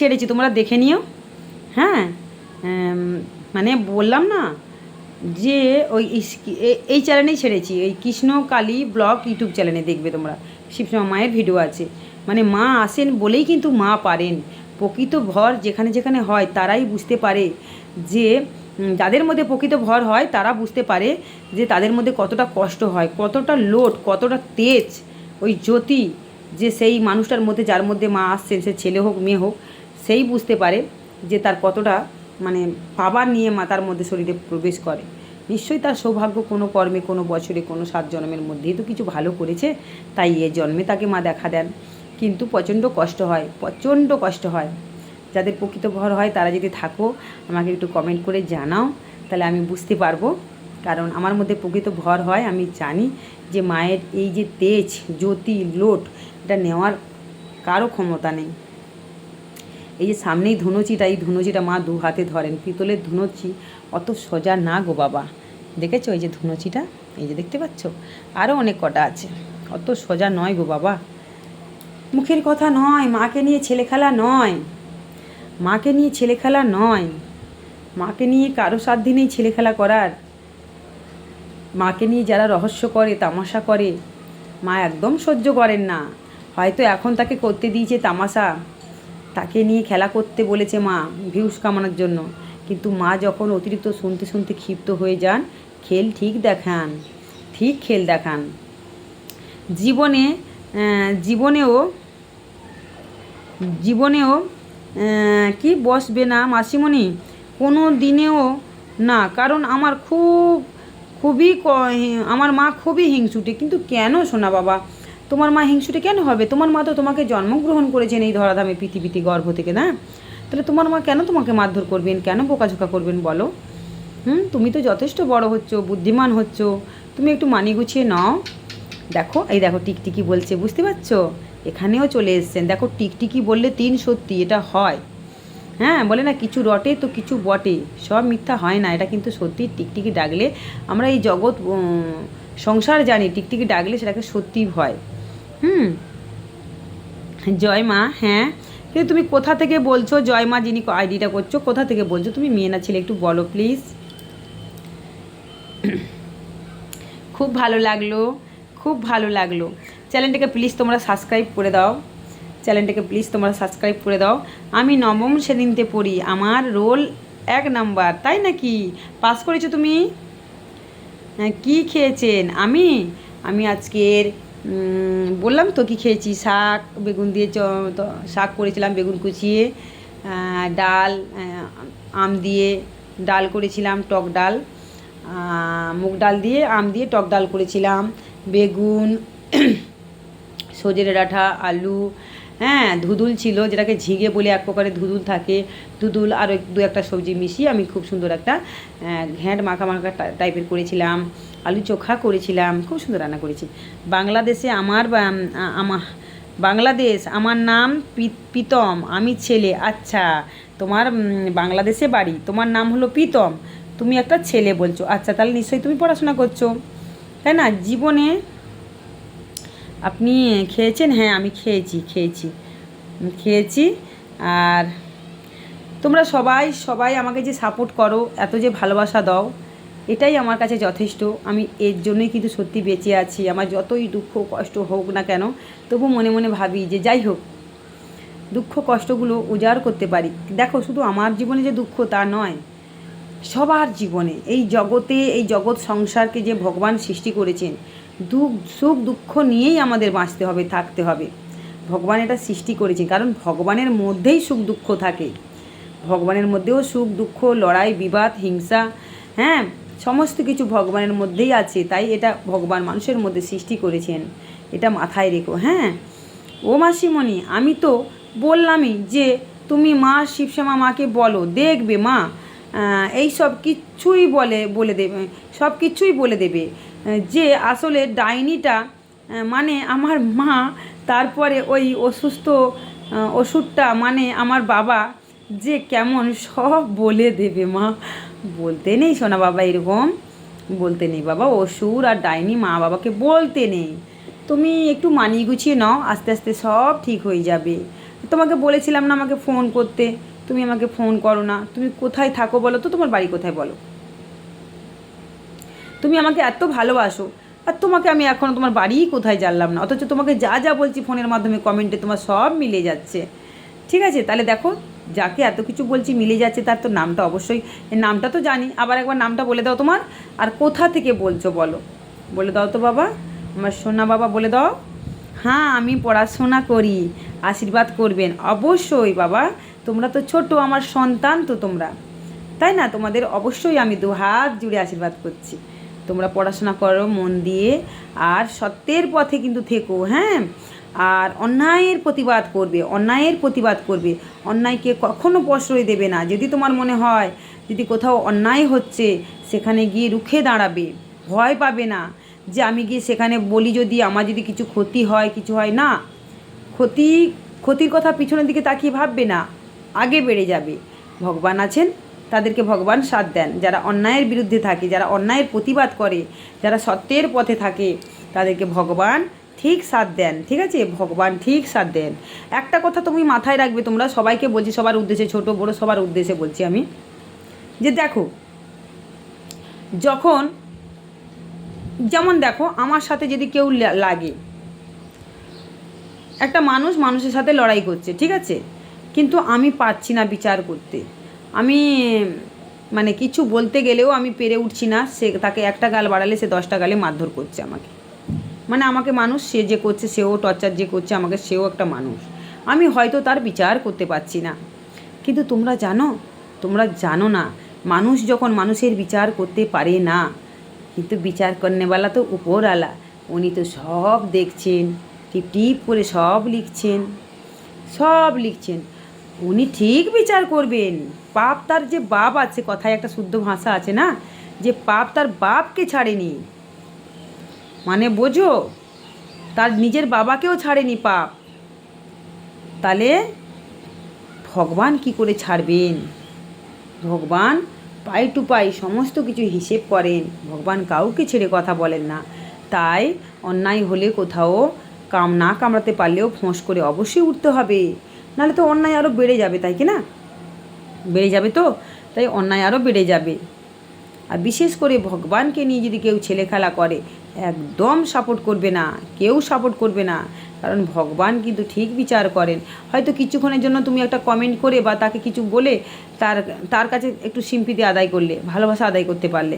ছেড়েছি তোমরা দেখে নিও। হ্যাঁ মানে বললাম না যে ওই এই চ্যানেলেই ছেড়েছি। ওই কৃষ্ণ কালী ব্লগ ইউটিউব চ্যানেলে দেখবে তোমরা। শিবসমা মায়ের ভিডিও আছে। মানে মা আসেন বলেই কিন্তু মা পারেন। প্রকৃত ভর যেখানে যেখানে হয়, তারাই বুঝতে পারে যে যাদের মধ্যে প্রকৃত ভর হয়, তারা বুঝতে পারে যে তাদের মধ্যে কতটা কষ্ট হয়, কতটা লোড, কতটা তেজ, ওই জ্যোতি যে সেই মানুষটার মধ্যে, যার মধ্যে মা আসছেন, সে ছেলে হোক, মেয়ে হোক সেই বুঝতে পারে যে তার কতটা মানে পাবার নিয়ে মাতার মধ্যে শরীরে প্রবেশ করে। নিশ্চয়ই তার সৌভাগ্য কোনো কর্মে, কোনো বছরে, কোনো সাত জন্মের মধ্যেই তো কিছু ভালো করেছে, তাই এ জন্মে তাকে মা দেখা দেন। কিন্তু প্রচণ্ড কষ্ট হয়, প্রচণ্ড কষ্ট হয়। যাদের প্রকৃত ঘর হয় তারা যদি থাকো, আমাকে একটু কমেন্ট করে জানাও, তাহলে আমি বুঝতে পারব। কারণ আমার মধ্যে প্রকৃত ভর হয়, আমি জানি যে মায়ের এই যে তেজ, জ্যোতি, লোট, এটা নেওয়ার কারও ক্ষমতা নেই। এই যে সামনেই ধুনুচিটা, এই ধুনুচিটা মা দু হাতে ধরেন, পিতলের ধুনুচি, অত সোজা না গো বাবা। দেখেছ এই যে ধুনুচিটা? এই যে দেখতে পাচ্ছ? আরও অনেক কটা আছে। অত সোজা নয় গো বাবা। মুখের কথা নয়, মাকে নিয়ে ছেলে খেলা নয়। মাকে নিয়ে ছেলে খেলা নয়। মাকে নিয়ে কারও সাধ্য নেই ছেলে খেলা করার। মাকে নিয়ে যারা রহস্য করে, তামাশা করে, মা একদম সহ্য করেন না। হয়তো এখন তাকে করতে দিয়েছে তামাশা। তাকে নিয়ে খেলা করতে বলেছে মা, ভিউস কামানোর জন্য। কিন্তু মা যখন অতিরিক্ত শুনতে শুনতে ক্ষিপ্ত হয়ে যান, খেল ঠিক দেখান, ঠিক খেল দেখান। জীবনে জীবনেও জীবনেও কি বসবে না মাসিমণি? কোনো দিনেও না, কারণ আমার খুব, খুবই আমার মা খুবই হিংসুটে। কিন্তু কেন শোনা বাবা? তোমার মা হিংসুটে কেন হবে? তোমার মা তো তোমাকে জন্মগ্রহণ করেছেন এই ধরাধামে পৃথিবীতে, গর্ভ থেকে, না? তাহলে তোমার মা কেন তোমাকে মারধর করবেন? কেন বোকাঝোকা করবেন বলো? হুম? তুমি তো যথেষ্ট বড় হচ্ছ, বুদ্ধিমান হচ্ছ। তুমি একটু মানি গুছিয়ে নাও। দেখো, এই দেখো টিকটিকি বলছে, বুঝতে পারছ? এখানেও চলে এসছেন। দেখো টিকটিকি বললে তিন সত্যি, এটা হয়। হ্যাঁ বলে না, কিছু রটে তো কিছু বটে। সব মিথ্যা হয় না, এটা কিন্তু সত্যি। টিকটিকি ডাকলে আমরা এই জগৎ সংসার জানি। টিকটিকি ডাকলে সেটাকে সত্যি হয় জয় মা হ্যাঁ। কিন্তু তুমি কোথা থেকে বলছো? জয় মা যিনি আইডিটা করছ কোথা থেকে বলছো? তুমি মেয়ে না ছেলে একটু বলো প্লিজ। খুব ভালো লাগল খুব ভালো লাগল। চ্যানেলটাকে প্লিজ তোমরা সাবস্ক্রাইব করে দাও। চ্যানেলটাকে প্লিজ তোমরা সাবস্ক্রাইব করে দাও। আমি নবম শ্রেণীতে পড়ি আমার রোল এক নাম্বার তাই নাকি? পাস করেছ তুমি? হ্যাঁ, কি খেয়েছেন? আমি? আমি আজকের বললাম তো কি খেয়েছি? শাক, বেগুন দিয়ে চ- শাক করেছিলাম, বেগুন কুচিয়ে ডাল আম দিয়ে ডাল করেছিলাম, টক ডাল মুগ ডাল দিয়ে, আম দিয়ে টক ডাল করেছিলাম, বেগুন সজনে ডাঁটা, আলু হ্যাঁ ধুদুল ছিল, যেটাকে ঝিঙে বলে এক প্রকারে ধুদুল থাকে। ধুদুল আর দু একটা সবজি মিশিয়ে আমি খুব সুন্দর একটা ঘ্যাঁট মাখা মাখা টাইপের করেছিলাম, আলু চোখা করেছিলাম, খুব সুন্দর রান্না করেছি। বাংলাদেশে আমার বাংলাদেশ, আমার নাম প্রীতম, আমি ছেলে আচ্ছা। তোমার বাংলাদেশে বাড়ি, তোমার নাম হলো প্রীতম। তুমি একটা ছেলে বলছো আচ্ছা তাহলে নিশ্চয়ই তুমি পড়াশোনা করছ। তাই না? জীবনে আপনি খেয়েছেন? হ্যাঁ আমি খেয়েছি খেয়েছি। খেয়েছি আর তোমরা সবাই সবাই আমাকে যে সাপোর্ট করো, এত যে ভালোবাসা দাও, এটাই আমার কাছে যথেষ্ট। আমি এর জন্যই কিন্তু সত্যি বেঁচে আছি। আমার যতই দুঃখ কষ্ট হোক না কেন, তবু মনে মনে ভাবি যে যাই হোক, দুঃখ কষ্টগুলো উজাড় করতে পারি। দেখো, শুধু আমার জীবনে যে দুঃখ তা নয়, সবার জীবনে। এই জগতে, এই জগৎ সংসারকে যে ভগবান সৃষ্টি করেছেন দুঃখ, সুখ, দুঃখ নিয়েই আমাদের বাঁচতে হবে, থাকতে হবে। ভগবান এটা সৃষ্টি করেছেন, কারণ ভগবানের মধ্যেই সুখ, দুঃখ থাকে। ভগবানের মধ্যেও সুখ, দুঃখ, লড়াই, বিবাদ, হিংসা হ্যাঁ সমস্ত কিছু ভগবানের মধ্যেই আছে। তাই এটা ভগবান মানুষের মধ্যে সৃষ্টি করেছেন। এটা মাথায় রেখো হ্যাঁ। ও মাসিমণি, আমি তো বললামই যে তুমি মা, শিবশ্যামা মাকে বলো, দেখবে মা এই সব কিচ্ছুই বলে বলে দেবে, সব কিছুই বলে দেবে। যে আসলে ডাইনিটা মানে আমার মা, তারপরে ওই অসুস্থ ওষুধটা মানে আমার বাবা, যে কেমন সব বলে দেবে মা। বলতে নেই সোনা বাবা এরকম। বলতে নেই বাবা, অসুর আর ডাইনি মা বাবাকে বলতে নেই। তুমি একটু মানিয়ে গুছিয়ে নাও, আস্তে আস্তে সব ঠিক হয়ে যাবে। তোমাকে বলেছিলাম না আমাকে ফোন করতে। তুমি আমাকে ফোন করো না। তুমি কোথায় থাকো বলো তো? তোমার বাড়ি কোথায় বলো? তুমি আমাকে এত ভালোবাসো, আর তোমাকে আমি এখনও তোমার বাড়িই কোথায় জানলাম না। অথচ তোমাকে যা যা বলছি ফোনের মাধ্যমে, কমেন্টে তোমার সব মিলে যাচ্ছে। ঠিক আছে, তাহলে দেখো, যাকে এত কিছু বলছি মিলে যাচ্ছে, তার তো নামটা অবশ্যই নামটা তো জানি। আবার একবার নামটা বলে দাও তোমার, আর কোথা থেকে বলছো বলো। বলে দাও তো বাবা, আমার সোনা বাবা বলে দাও। হ্যাঁ আমি পড়াশোনা করি, আশীর্বাদ করবেন। অবশ্যই বাবা, তোমরা তো ছোট, আমার সন্তান তো তোমরা। তাই না? তোমাদের অবশ্যই আমি দু হাত জুড়ে আশীর্বাদ করছি। তোমরা পড়াশোনা করো, মন দিয়ে। আর সত্যের পথে কিন্তু থেকো হ্যাঁ? আর অন্যায়ের প্রতিবাদ করবে, অন্যায়ের প্রতিবাদ করবে। অন্যায়কে কখনো প্রশ্রয় দেবে না। যদি তোমার মনে হয়, যদি কোথাও অন্যায় হচ্ছে, সেখানে গিয়ে রুখে দাঁড়াবে, ভয় পাবে না যে আমি গিয়ে সেখানে বলি যদি আমার যদি কিছু ক্ষতি হয়, কিছু হয় না, ক্ষতি, ক্ষতির কথা পিছনের দিকে তাকিয়ে ভাববে না, আগে বেড়ে যাবে। ভগবান আছেন তাদেরকে ভগবান সাথ দেন। যারা অন্যায়ের বিরুদ্ধে থাকে, যারা অন্যায়ের প্রতিবাদ করে, যারা সত্যের পথে থাকে, তাদেরকে ভগবান ঠিক সাথ দেন। ঠিক আছে? ভগবান ঠিক সাথ দেন। একটা কথা তুমি মাথায় রাখবে তোমরা, সবাইকে বলছি, সবার উদ্দেশ্যে, ছোট বড় সবার উদ্দেশ্যে বলছি আমি। যে দেখো, যখন, যেমন দেখো, আমার সাথে যদি কেউ লাগে, একটা মানুষ মানুষের সাথে লড়াই করছে, ঠিক আছে? কিন্তু আমি পারছি না বিচার করতে। আমি মানে কিছু বলতে গেলেও আমি পেরে উঠছি না। সে তাকে একটা গাল বাড়ালে সে দশটা গালে মারধর করছে আমাকে। মানে আমাকে মানুষ সে যে করছে, সেও টর্চার যে করছে, আমাকে সেও একটা মানুষ। আমি হয়তো তার বিচার করতে পারছি না। কিন্তু তোমরা জানো তোমরা জানো না, মানুষ যখন মানুষের বিচার করতে পারে না, কিন্তু বিচার করনেওয়ালা তো উপরওয়ালা। উনি তো সব দেখছেন, টিপ টিপ করে সব লিখছেন সব লিখছেন। উনি ঠিক বিচার করবেন। পাপ তার যে বাপ আছে, কথায় একটা শুদ্ধ ভাষা আছে না? যে পাপ তার বাপকে ছাড়েনি। মানে বোঝো, তার নিজের বাবাকেও ছাড়েনি পাপ। তাহলে ভগবান কি করে ছাড়বেন? ভগবান পাই টু পাই সমস্ত কিছু হিসেব করেন। ভগবান কাউকে ছেড়ে কথা বলেন না। তাই অন্যায় হলে কোথাও কাম না কামড়াতে পারলেও ফোঁস করে অবশ্যই উঠতে হবে। নাহলে তো অন্যায় আরও বেড়ে যাবে, তাই কি না? বেড়ে যাবে তো? তাই অন্যায় আরও বেড়ে যাবে। আর বিশেষ করে ভগবানকে নিয়ে যদি কেউ ছেলে খেলা করে, একদম সাপোর্ট করবে না, কেউ সাপোর্ট করবে না। কারণ ভগবান কিন্তু ঠিক বিচার করেন। হয়তো কিছুক্ষণের জন্য তুমি একটা কমেন্ট করে বা তাকে কিছু বলে তার তার কাছে একটু সিম্পিতি আদায় করলে, ভালোবাসা আদায় করতে পারলে।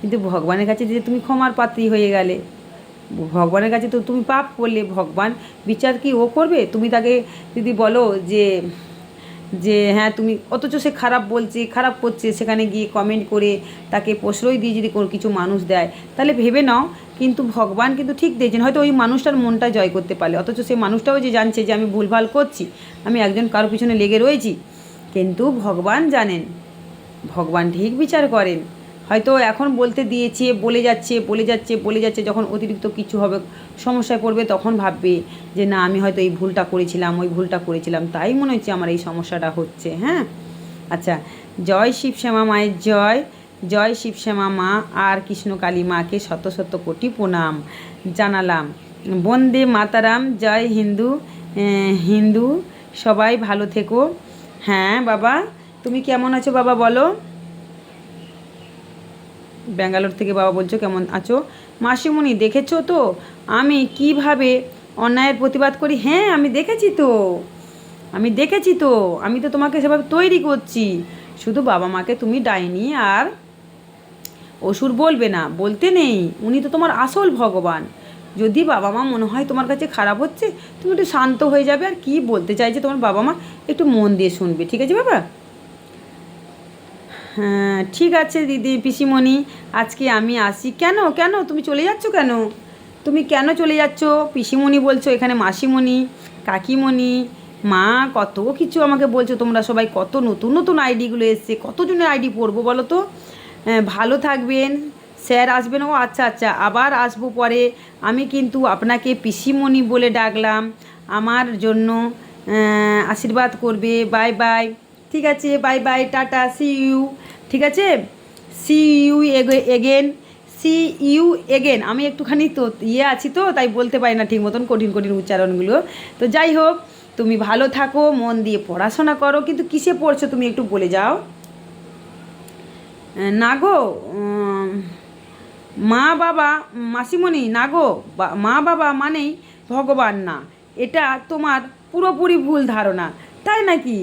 কিন্তু ভগবানের কাছে যে তুমি ক্ষমার পাত্রী হয়ে গেলে ভগবানের কাছে তো তুমি পাপ করলে, ভগবান বিচার কি ও করবে? তুমি তাকে যদি বলো যে যে হ্যাঁ তুমি, অথচ সে খারাপ বলছে, খারাপ করছে, সেখানে গিয়ে কমেন্ট করে তাকে প্রশ্রয় দিয়ে যদি কোনো কিছু মানুষ দেয়, তাহলে ভেবে নাও, কিন্তু ভগবান কিন্তু ঠিক দিয়েছেন হয়তো ওই মানুষটার মনটা জয় করতে পারলে, অথচ সেই মানুষটাও যে জানছে যে আমি ভুলভাল করছি, আমি একজন কারও পিছনে লেগে রয়েছি, কিন্তু ভগবান জানেন, ভগবান ঠিক বিচার করেন। হয়তো এখন বলতে দিয়েছে, বলে যাচ্ছে বলে যাচ্ছে বলে যাচ্ছে, যখন অতিরিক্ত কিছু হবে, সমস্যায় পড়বে, তখন ভাববে যে না, আমি হয়তো এই ভুলটা করেছিলাম, ওই ভুলটা করেছিলাম। তাই মনে হচ্ছে আমার এই সমস্যাটা হচ্ছে হ্যাঁ? আচ্ছা জয় শিবশ্যামা মায়ের জয় জয় শিবশ্যামা মা আর কৃষ্ণকালী মাকে শত শত কোটি প্রণাম। জানালাম, বন্দে মাতারাম, জয় হিন্দু হিন্দু, সবাই ভালো থেকো। হ্যাঁ বাবা, তুমি কেমন আছো বাবা বলো? ব্যাঙ্গালোর থেকে বাবা বলছো, কেমন আছো? মাসিমণি, দেখেছ তো? আমি কীভাবে অন্যায়ের প্রতিবাদ করি? হ্যাঁ আমি দেখেছি তো। আমি দেখেছি তো। আমি তো তোমাকে সেভাবে তৈরি করছি। শুধু বাবা মাকে তুমি ডাইনি আর অসুর বলবে না, বলতে নেই। উনি তো তোমার আসল ভগবান। যদি বাবা মা মনে হয় তোমার কাছে খারাপ হচ্ছে, তুমি একটু শান্ত হয়ে যাবে আর কি বলতে চাইছে তোমার বাবা মা, একটু মন দিয়ে শুনবে। ঠিক আছে বাবা? ঠিক আছে দিদি পিসিমণি আজকে আমি আসি। কেন কেন? তুমি চলে যাচ্ছ কেন? তুমি কেন চলে যাচ্ছ? পিসিমণি বলছো এখানে মাসিমণি কাকিমণি মা কত কিছু আমাকে বলছো তোমরা সবাই। কত নতুন নতুন আইডিগুলো এসছে। কতজনের আইডি পড়ব বলো তো? হ্যাঁ, ভালো থাকবেন। স্যার আসবেন? ও আচ্ছা আচ্ছা আবার আসব পরে। আমি কিন্তু আপনাকে পিসিমণি বলে ডাকলাম। আমার জন্য আশীর্বাদ করবে। Bye bye. ঠিক আছে bye bye tata see you ঠিক আছে? See you again, see you again. আমি একটুখানি তো ইয়ে আছি তো, তাই বলতে পারি না ঠিক মতন কঠিন কঠিন উচ্চারণগুলো। তো যাই হোক, তুমি ভালো থাকো, মন দিয়ে পড়াশোনা করো। কিন্তু কিসে পড়ছো তুমি একটু বলে যাও? না গো মা বাবা, মাসিমণি, না গো মা বাবা মানেই ভগবান না। এটা তোমার পুরোপুরি ভুল ধারণা। তাই নাকি?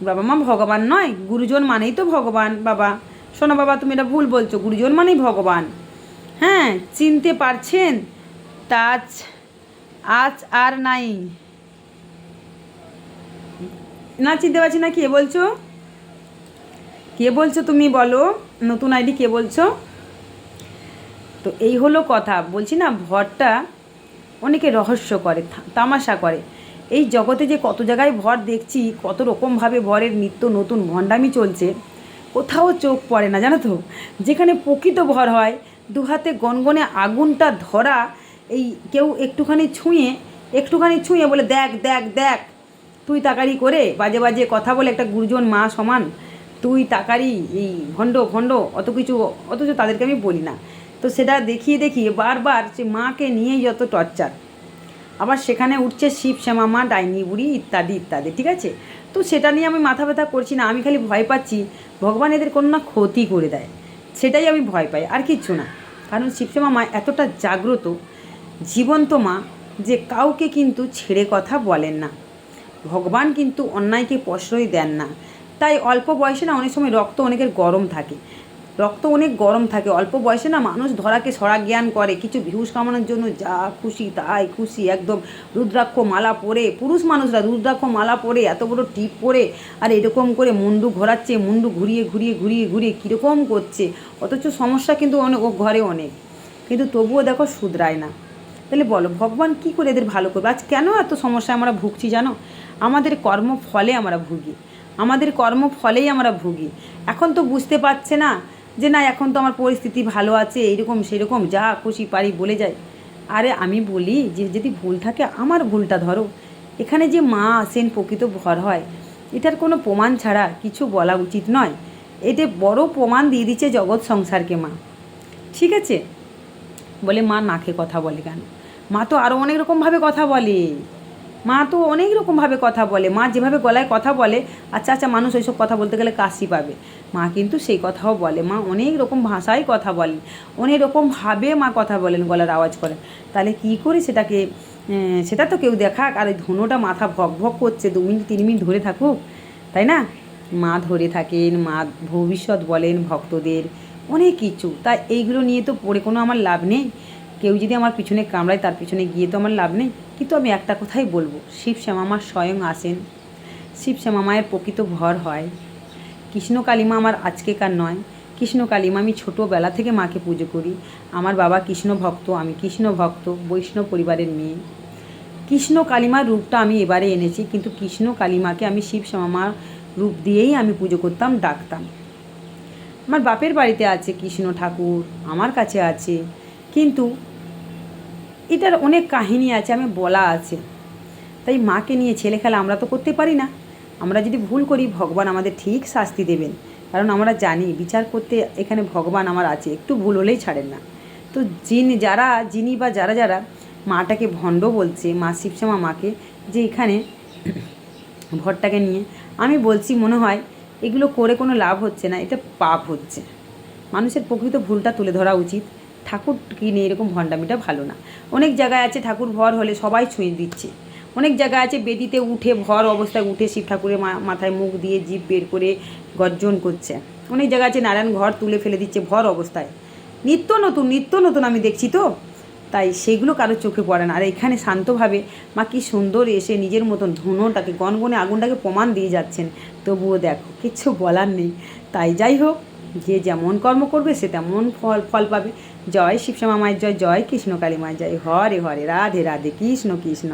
বাবা, মা, ভগবান নয়, গুরুজন মানেই তো ভগবান, বাবা। শোনো বাবা, তুমি এটা ভুল বলছো, গুরুজন মানেই ভগবান। হ্যাঁ চিনতে পারছেন? তাজ আজ আর নাই। না, চিনতে পারছি না, কে বলছো? কে বলছো তুমি বলো? নতুন আইডি কে বলছো? তো এই হলো কথা। বলছি না, ভরটা অনেকে রহস্য করে তামাশা করে। এই জগতে যে কত জায়গায় ভর দেখছি, কত রকমভাবে ভরের নিত্য নতুন ভণ্ডামি চলছে, কোথাও চোখ পড়ে না, জানো তো? যেখানে প্রকৃত ভর হয় দু হাতে গনগনে আগুনটা ধরা, এই কেউ একটুখানি ছুঁয়ে একটুখানি ছুঁয়ে বলে, দেখ দেখ দেখ, তুই তাকারি করে, বাজে বাজে কথা বলে একটা গুরুজন মা সমান, তুই তাকারি, এই ভণ্ড ভণ্ড, অত কিছু, অথচ তাদেরকে আমি বলি না। তো সেটা দেখিয়ে দেখিয়ে বারবার সে মাকে নিয়েই যত টর্চার। আবার সেখানে উঠছে শিব, শ্যামা, মা, ডাইনি, বুড়ি ইত্যাদি ইত্যাদি, ঠিক আছে? তো সেটা নিয়ে আমি মাথা ব্যথা করছি না, আমি খালি ভয় পাচ্ছি, ভগবান এদের কোনো না ক্ষতি করে দেয়। সেটাই আমি ভয় পাই, আর কিচ্ছু না। কারণ শিবশ্যামা মা এতটা জাগ্রত, জীবন্ত মা, যে কাউকে কিন্তু ছেড়ে কথা বলেন না। ভগবান কিন্তু অন্যায়কে প্রশ্রয় দেন না। তাই অল্প বয়সে না অনেক সময় রক্ত অনেকের গরম থাকে। রক্ত অনেক গরম থাকে। অল্প বয়সে না মানুষ ধরাকে সরা জ্ঞান করে। কিছু ভিউজ কামানোর জন্য যা খুশি তাই খুশি একদম। রুদ্রাক্ষ মালা পরে, পুরুষ মানুষরা রুদ্রাক্ষ মালা পরে এত বড় টিপ পরে, আর এরকম করে মুন্ডু ঘোরাচ্ছে, মুন্ডু ঘুরিয়ে ঘুরিয়ে ঘুরিয়ে ঘুরিয়ে কীরকম করছে? অথচ সমস্যা কিন্তু অনেক ও ঘরে অনেক। কিন্তু তবুও দেখো শুধরায় না। তাহলে বলো, ভগবান কি করে এদের ভালো করবে? আজ কেন এত সমস্যায় আমরা ভুগছি জানো? আমাদের কর্ম ফলে আমরা ভুগি। আমাদের কর্ম ফলেই আমরা ভুগি। এখন তো বুঝতে পারছে না যে না, এখন তো আমার পরিস্থিতি ভালো আছে, এইরকম সেরকম, যা খুশি পারি বলে যায় আরে আমি বলি যে, যদি ভুল থাকে, আমার ভুলটা ধরো। এখানে যে মা আসেন প্রকৃত ভর হয়, এটার কোনো প্রমাণ ছাড়া কিছু বলা উচিত নয়। এতে বড় প্রমাণ দিয়ে দিচ্ছে জগৎ সংসারকে মা। ঠিক আছে? বলে মা নাকে কথা বলে কেন? মা তো আরও অনেক রকমভাবে কথা বলে। মা তো অনেক রকমভাবে কথা বলে। মা যেভাবে গলায় কথা বলে আচ্ছা আচ্ছা মানুষ ওইসব কথা বলতে গেলে কাশি পাবে। মা কিন্তু সেই কথাও বলে। মা অনেক রকম ভাষায় কথা বলেন। অনেক রকমভাবে মা কথা বলেন, গলার আওয়াজ করেন। তাহলে কি করে সেটাকে সেটা তো কেউ দেখাক। আর ওই ধুনোটা মাথা ভক ভক করছে, দু মিনিট, তিন মিনিট ধরে থাকুক, তাই না? মা ধরে থাকেন, মা ভবিষ্যৎ বলেন ভক্তদের অনেক কিছু। তাই এইগুলো নিয়ে তো পড়ে কোনো আমার লাভ নেই। কেউ যদি আমার পিছনে কামড়ায়, তার পিছনে গিয়ে তো আমার লাভ নেই। কিন্তু আমি একটা কথাই বলব, শিব শ্যামা মা স্বয়ং আসেন। শিব শ্যামা মায়ের প্রকৃত ভর হয়। কৃষ্ণ কালিমা আমার আজকেকার নয়। কৃষ্ণ কালিমা আমি ছোটোবেলা থেকে মাকে পুজো করি। আমার বাবা কৃষ্ণ ভক্ত, আমি কৃষ্ণ ভক্ত, বৈষ্ণব পরিবারের মেয়ে। কৃষ্ণ কালিমার রূপটা আমি এবারে এনেছি, কিন্তু কৃষ্ণ কালিমাকে আমি শিব শ্যামা মার রূপ দিয়েই আমি পুজো করতাম, ডাকতাম। আমার বাপের বাড়িতে আছে কৃষ্ণ ঠাকুর, আমার কাছে আছে কিন্তু এটার অনেক কাহিনী আছে, আমি বলা আছে। তাই মাকে নিয়ে ছেলে খেলা আমরা তো করতে পারি না। আমরা যদি ভুল করি, ভগবান আমাদের ঠিক শাস্তি দেবেন। কারণ আমরা জানি বিচার করতে এখানে ভগবান আমার আছে, একটু ভুল হলেই ছাড়েন না। তো যিনি, যারা, যিনি বা যারা যারা মাটাকে ভণ্ড বলছে, মা শিবশ্যামা মাকে, যে এখানে ভরটাকে নিয়ে, আমি বলছি মনে হয় এগুলো করে কোনো লাভ হচ্ছে না, এটা পাপ হচ্ছে। মানুষের প্রকৃত ভুলটা তুলে ধরা উচিত। ঠাকুর কিনে এরকম ভণ্ডামিটা ভালো না। অনেক জায়গায় আছে ঠাকুর ভর হলে সবাই ছুঁয়ে দিচ্ছে। অনেক জায়গায় আছে বেদিতে উঠে ভর অবস্থায় উঠে শিব ঠাকুরের মাথায় মুখ দিয়ে জিভ বের করে গর্জন করছে। অনেক জায়গায় আছে নারায়ণ ঘর তুলে ফেলে দিচ্ছে ভর অবস্থায়। নিত্য নতুন নিত্য নতুন আমি দেখছি তো। তাই সেগুলো কারও চোখে পড়ে না। আর এখানে শান্তভাবে মা কি সুন্দর এসে নিজের মতন ধুনোটাকে, গনগনে আগুনটাকে প্রমাণ দিয়ে যাচ্ছেন। তবুও দেখো, কিচ্ছু বলার নেই। তাই যাই হোক, যে যেমন কর্ম করবে সে তেমন ফল ফল পাবে। জয় শিবশ্যামা মায়ের জয় জয় কৃষ্ণ কালী মায়ের জয়। হরে হরে, রাধে রাধে, কৃষ্ণ কৃষ্ণ।